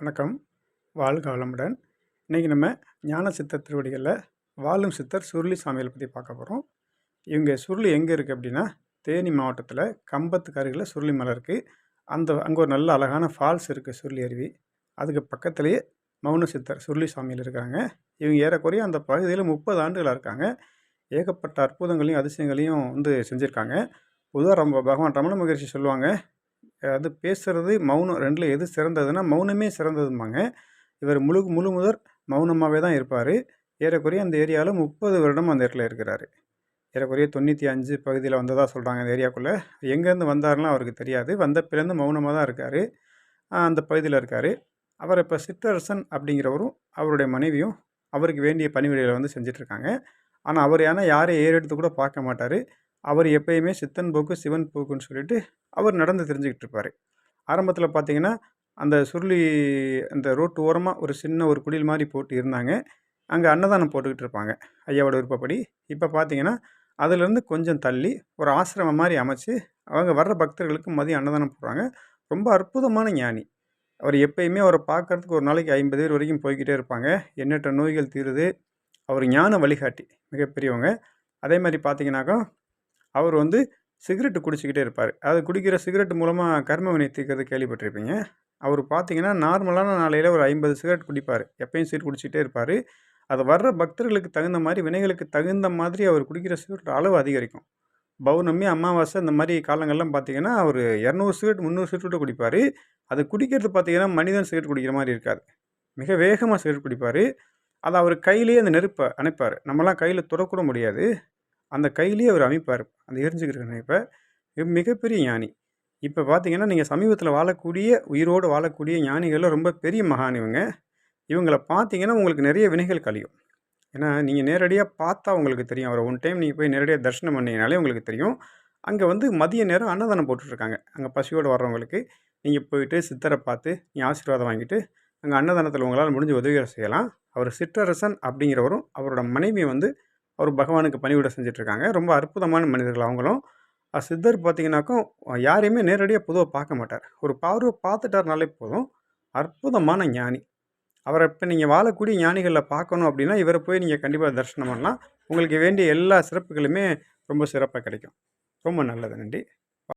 வணக்கம். வாழ்க வளமுடன். இன்றைக்கி நம்ம ஞான சித்தர் திருவடிகளில் வாழும் சித்தர் சுருளி சாமிகளை பற்றி பார்க்க போகிறோம் இவங்க சுருளி எங்கே இருக்குது அப்படின்னா தேனி மாவட்டத்தில் கம்பத்துக்கு அருகில் சுருளி மலை இருக்குது அந்த அங்கே ஒரு நல்ல அழகான ஃபால்ஸ் இருக்குது சுருளி அருவி. அதுக்கு பக்கத்துலேயே மௌன சித்தர் சுருளி சாமியில் இருக்காங்க. இவங்க ஏறக்குறைய அந்த பகுதியில் முப்பது ஆண்டுகளாக இருக்காங்க. ஏகப்பட்ட அற்புதங்களையும் அதிசயங்களையும் வந்து செஞ்சுருக்காங்க. பொதுவாக ரொம்ப பகவான் ரமண மகரிஷி சொல்லுவாங்க அது பேசுகிறது மௌனம் ரெண்டில் எது சிறந்ததுன்னா மௌனமே சிறந்ததும்பாங்க. இவர் முழு முழு முதற் மௌனமாகவே தான் இருப்பார். ஏறக்குறைய அந்த ஏரியாவில் முப்பது வருடம் அந்த இடத்துல இருக்கிறாரு. ஏறக்குறைய தொண்ணூற்றி அஞ்சு பகுதியில் வந்ததாக சொல்கிறாங்க அந்த ஏரியாக்குள்ளே. எங்கேருந்து வந்தாருலாம் அவருக்கு தெரியாது. வந்த பிறந்து மௌனமாக தான் இருக்கார். அந்த பகுதியில் இருக்கார். அவர் இப்போ சிற்றரசன் அப்படிங்கிறவரும் அவருடைய மனைவியும் அவருக்கு வேண்டிய பணிவிடைகளை வந்து செஞ்சிட்ருக்காங்க. ஆனால் அவர் ஏன்னா யாரையும் ஏறெடுத்து கூட பார்க்க மாட்டார். அவர் எப்பயுமே சித்தன் போக்கு சிவன் போக்குன்னு சொல்லிட்டு அவர் நடந்து தெரிஞ்சுக்கிட்டு இருப்பார். ஆரம்பத்தில் பார்த்தீங்கன்னா அந்த சுருளி அந்த ரோட்டு ஓரமாக ஒரு சின்ன ஒரு குடில் மாதிரி போட்டு இருந்தாங்க. அங்கே அன்னதானம் போட்டுக்கிட்டு இருப்பாங்க ஐயாவோட விருப்பப்படி. இப்போ பார்த்தீங்கன்னா அதுலேருந்து கொஞ்சம் தள்ளி ஒரு ஆசிரமம் மாதிரி அமைச்சு அவங்க வர்ற பக்தர்களுக்கு மதியம் அன்னதானம் போடுறாங்க. ரொம்ப அற்புதமான ஞானி. அவர் எப்பயுமே அவரை பார்க்குறதுக்கு ஒரு நாளைக்கு ஐம்பது பேர் வரைக்கும் போய்கிட்டே இருப்பாங்க. எண்ணற்ற நோய்கள் தீருது. அவர் ஞான வழிகாட்டி மிகப்பெரியவங்க. அதே மாதிரி பார்த்தீங்கன்னாக்கா அவர் வந்து சிகரெட்டு குடிச்சிக்கிட்டே இருப்பார். அது குடிக்கிற சிகரெட் மூலமாக கர்ம வினை தீர்க்கிறது கேள்விப்பட்டிருப்பீங்க. அவர் பார்த்தீங்கன்னா நார்மலான நாளையில் ஒரு ஐம்பது சிகரெட் குடிப்பார். எப்பயும் சீர் குடிச்சிக்கிட்டே இருப்பார். அது வர்ற பக்தர்களுக்கு தகுந்த மாதிரி வினைகளுக்கு தகுந்த மாதிரி அவர் குடிக்கிற சிகரெட் அளவு அதிகரிக்கும். பௌர்ணமி அமாவாசை இந்த மாதிரி காலங்கள்லாம் பார்த்தீங்கன்னா அவர் இரநூறு சிகரெட் முந்நூறு சிகரெட்டு குடிப்பார். அது குடிக்கிறது பார்த்தீங்கன்னா மனிதன் சிகரெட் குடிக்கிற மாதிரி இருக்காது. மிக வேகமாக சிகரெட் குடிப்பார். அதை அவர் கையிலேயே அந்த நெருப்பை அணைப்பார். நம்மலாம் கையில் தொடக்கூட முடியாது. அந்த கையிலேயே அவர் அமைப்பார். அந்த எரிஞ்சுக்கிற இப்போ மிகப்பெரிய ஞானி. இப்போ பார்த்தீங்கன்னா நீங்கள் சமீபத்தில் வாழக்கூடிய உயிரோடு வாழக்கூடிய ஞானிகளில் ரொம்ப பெரிய மகான் இவங்க. இவங்கள பார்த்தீங்கன்னா உங்களுக்கு நிறைய வினைகள் கழியும். ஏன்னா நீங்கள் நேரடியாக பார்த்தா உங்களுக்கு தெரியும். அவரை ஒன் டைம் நீங்கள் போய் நேரடியாக தரிசனம் பண்ணிங்கனாலே உங்களுக்கு தெரியும். அங்கே வந்து மதிய நேரம் அன்னதானம் போட்டுட்ருக்காங்க. அங்கே பசியோடு வர்றவங்களுக்கு. நீங்கள் போயிட்டு சித்தரை பார்த்து நீ ஆசீர்வாதம் வாங்கிட்டு அங்கே அன்னதானத்தில் உங்களால் முடிஞ்ச உதவிகளை செய்யலாம். அவர் சிற்றரசன் அப்படிங்கிறவரும் அவரோட மனைவியை வந்து அவர் பகவானுக்கு பணிவிட செஞ்சிட்ருக்காங்க. ரொம்ப அற்புதமான மனிதர்கள் அவங்களும். சித்தர் பார்த்திங்கனாக்கும் யாரையுமே நேரடியாக பொதுவாக பார்க்க மாட்டார். ஒரு பார்வை பார்த்துட்டாருனாலே போதும். அற்புதமான ஞானி. அவரை இப்போ நீங்கள் வாழக்கூடிய ஞானிகளில் பார்க்கணும் அப்படின்னா இவரை போய் நீங்கள் கண்டிப்பாக தரிசனம் பண்ணலாம். உங்களுக்கு வேண்டிய எல்லா சிறப்புகளுமே ரொம்ப சிறப்பாக கிடைக்கும். ரொம்ப நல்லது. நன்றி.